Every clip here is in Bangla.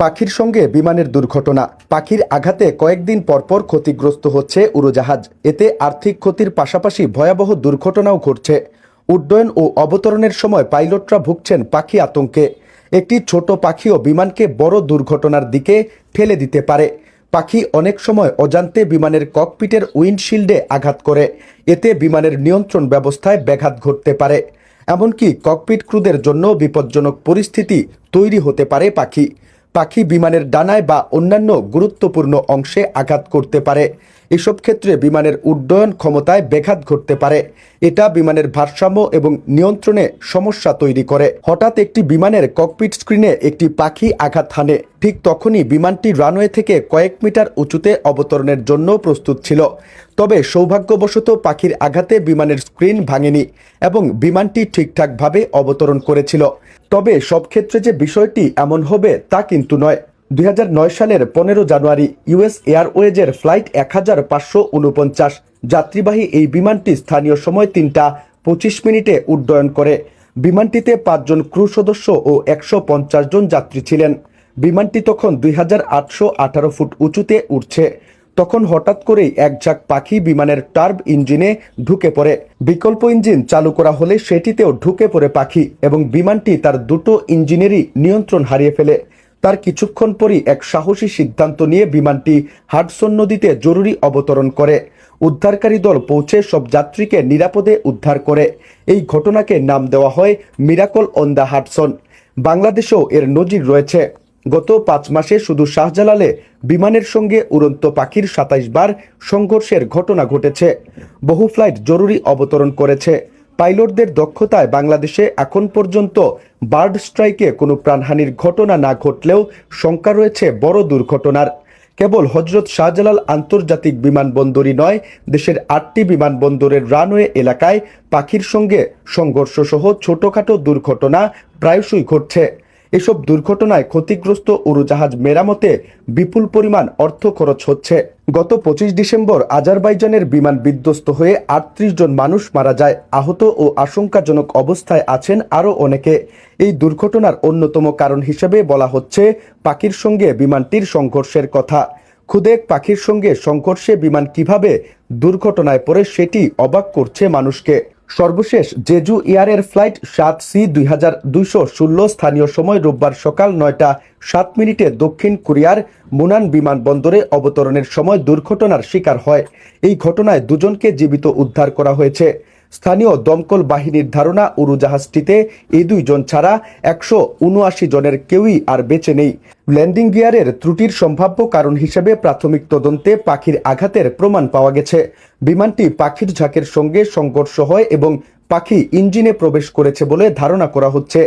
পাখির সঙ্গে বিমানের দুর্ঘটনা। পাখির আঘাতে কয়েকদিন পরপর ক্ষতিগ্রস্ত হচ্ছে উড়োজাহাজ। এতে আর্থিক ক্ষতির পাশাপাশি ভয়াবহ দুর্ঘটনাও ঘটছে। উড্ডয়ন ও অবতরণের সময় পাইলটরা ভুগছেন পাখি আতঙ্কে। একটি ছোট পাখিও বিমানকে বড় দুর্ঘটনার দিকে ঠেলে দিতে পারে। পাখি অনেক সময় অজান্তে বিমানের ককপিটের উইন্ডশিল্ডে আঘাত করে। এতে বিমানের নিয়ন্ত্রণ ব্যবস্থায় ব্যাঘাত ঘটতে পারে। এমনকি ককপিট ক্রুদের জন্য বিপজ্জনক পরিস্থিতি তৈরি হতে পারে পাখি। পাখি বিমানের ডানায় বা অন্যান্য গুরুত্বপূর্ণ অংশে আঘাত করতে পারে। এসব ক্ষেত্রে বিমানের উড্ডয়ন ক্ষমতায় ব্যাঘাত ঘটতে পারে। এটা বিমানের ভারসাম্য এবং নিয়ন্ত্রণে সমস্যা তৈরি করে। হঠাৎ একটি বিমানের ককপিট স্ক্রিনে একটি পাখি আঘাত হানে। ঠিক তখনই বিমানটি রানওয়ে থেকে কয়েক মিটার উঁচুতে অবতরণের জন্য প্রস্তুত ছিল। তবে সৌভাগ্যবশত পাখির আঘাতে বিমানের স্ক্রিন ভাঙেনি এবং বিমানটি ঠিকঠাকভাবে অবতরণ করেছিল। তবে সব ক্ষেত্রে যে বিষয়টি এমন হবে তা কিন্তু নয়। দুই সালের পনেরো জানুয়ারি ইউএস এয়ারওয়েজের ফ্লাইট এক হাজার পাঁচশো উনপঞ্চাশ যাত্রীবাহী এই বিমানটি স্থানীয় সময় তিনটা পঁচিশ মিনিটে উড্ডয়ন করে। বিমানটিতে পাঁচজন ক্রু সদস্য ও একশো পঞ্চাশ জন যাত্রী ছিলেন। বিমানটি তখন দুই হাজার আটশো আঠারো ফুট উঁচুতে উঠছে তখন হঠাৎ করেই এক ঝাঁক পাখি বিমানের টার্ব ইঞ্জিনে ঢুকে পড়ে। বিকল্প ইঞ্জিন চালু করা হলে সেটিতেও ঢুকে পড়ে পাখি এবং বিমানটি তার দুটো ইঞ্জিনেরই নিয়ন্ত্রণ হারিয়ে ফেলে। তার কিছুক্ষণ পরই এক সাহসী সিদ্ধান্ত নিয়ে বিমানটি হাডসন নদীতে জরুরি অবতরণ করে। উদ্ধারকারী দল পৌঁছে সব যাত্রীকে নিরাপদে উদ্ধার করে। এই ঘটনাকে নাম দেওয়া হয় মিরাকল অন দ্য হাডসন। বাংলাদেশেও এর নজির রয়েছে। গত পাঁচ মাসে শুধু শাহজালালে বিমানের সঙ্গে উড়ন্ত পাখির সাতাইশ বার সংঘর্ষের ঘটনা ঘটেছে। বহু ফ্লাইট জরুরি অবতরণ করেছে। পাইলটদের দক্ষতায় বাংলাদেশে এখন পর্যন্ত বার্ড স্ট্রাইকে কোনো প্রাণহানির ঘটনা না ঘটলেও শঙ্কা রয়েছে বড় দুর্ঘটনার। কেবল হজরত শাহজালাল আন্তর্জাতিক বিমানবন্দরই নয়, দেশের আটটি বিমানবন্দরের রানওয়ে এলাকায় পাখির সঙ্গে সংঘর্ষ সহ ছোটখাটো দুর্ঘটনা প্রায়শই ঘটছে। এসব দুর্ঘটনায় ক্ষতিগ্রস্ত উড়োজাহাজ মেরামতে বিপুল পরিমাণ অর্থ খরচ হচ্ছে। গত পঁচিশ ডিসেম্বর আজারবাইজানের বিমান বিধ্বস্ত হয়ে আটত্রিশ জন মানুষ মারা যায়। আহত ও আশঙ্কাজনক অবস্থায় আছেন আরও অনেকে। এই দুর্ঘটনার অন্যতম কারণ হিসেবে বলা হচ্ছে পাখির সঙ্গে বিমানটির সংঘর্ষের কথা। খুদে পাখির সঙ্গে সংঘর্ষে বিমান কীভাবে দুর্ঘটনায় পড়ে সেটি অবাক করছে মানুষকে। সর্বশেষ জেজু এয়ারের ফ্লাইট সাত সি দুই হাজার দুইশো ষোলো স্থানীয় সময় রোববার সকাল নয়টা সাত মিনিটে দক্ষিণ কোরিয়ার মুনান বিমানবন্দরে অবতরণের সময় দুর্ঘটনার শিকার হয়। এই ঘটনায় দুজনকে জীবিত উদ্ধার করা হয়েছে। স্থানীয় দমকল বাহিনীর ধারণা, উড়োজাহাজটিতে এই দুইজন ছাড়া একশো উনআশি জনের কেউই আর বেঁচে নেই। ল্যান্ডিং গিয়ারের ত্রুটির সম্ভাব্য কারণ হিসেবে প্রাথমিক তদন্তে পাখির আঘাতের প্রমাণ পাওয়া গেছে। বিমানটি পাখির ঝাঁকের সঙ্গে সংঘর্ষ হয় এবং পাখি ইঞ্জিনে প্রবেশ করেছে বলে ধারণা করা হচ্ছে।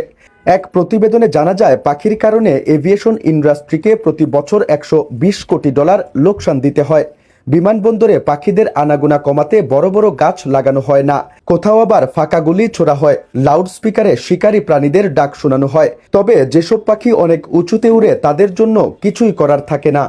এক প্রতিবেদনে জানা যায়, পাখির কারণে এভিয়েশন ইন্ডাস্ট্রিকে প্রতি বছর একশো বিশ কোটি ডলার লোকসান দিতে হয়। বিমানবন্দরে পাখিদের আনাগোনা কমাতে বড় বড় গাছ লাগানো হয় না। কোথাও আবার ফাঁকা গুলি ছোড়া হয়। লাউড স্পিকারে শিকারী প্রাণীদের ডাক শোনানো হয়। তবে যেসব পাখি অনেক উঁচুতে উড়ে তাদের জন্য কিছুই করার থাকে না।